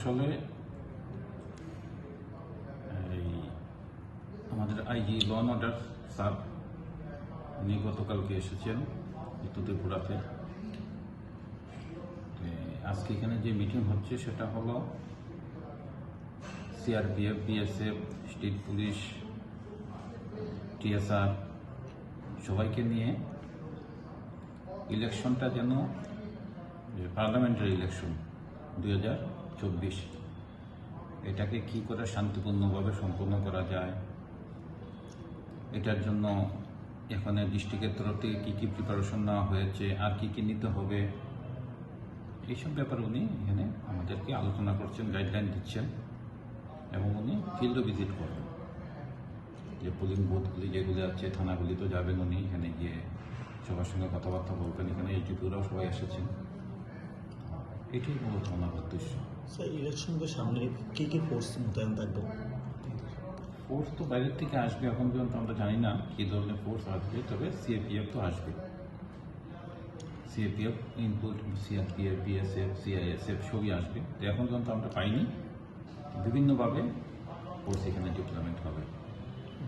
আসলে এই আমাদের IG law and order sir, উনি গতকালকে এসেছেন উত্তর ত্রিপুরাতে আজকে এখানে যে মিটিং হচ্ছে সেটা হলো CRPF BSF state police TSR সবাইকে নিয়ে ইলেকশনটা যেন পার্লামেন্টারি ইলেকশন দুই হাজার চব্বিশ। এটাকে কি করে শান্তিপূর্ণভাবে সম্পন্ন করা যায়? এটার জন্য এখানে ডিস্ট্রিক্টের তরফ থেকে কী কী প্রিপারেশন নেওয়া হয়েছে? আর কি কী নিতে হবে? এইসব ব্যাপারে উনি এখানে আমাদেরকে আলোচনা করছেন গাইডলাইন দিচ্ছেন এবং উনি ফিল্ড ভিজিট করবেন। যে পোলিং বুথগুলি যেগুলি আছে থানাগুলি তো যাবেন উনি, এখানে গিয়ে সবার সঙ্গে কথাবার্তা বলবেন। এখানে এইচডিপিওরাও সবাই এসেছেন। এটাই মূলত আমার উদ্দেশ্য। স্যার ইলেকশনকে সামনে কী কী ফোর্স মোতায়েন থাকবে? ফোর্স তো বাইরের থেকে আসবে এখন পর্যন্ত আমরা জানি না কী ধরনের ফোর্স আসবে তবে সিএপিএফ তো আসবে। CAPF include CRPF BSF CISF সবই আসবে। তো এখন পর্যন্ত আমরা পাইনি। বিভিন্নভাবে ফোর্স এখানে ডিপ্লয়মেন্ট হবে।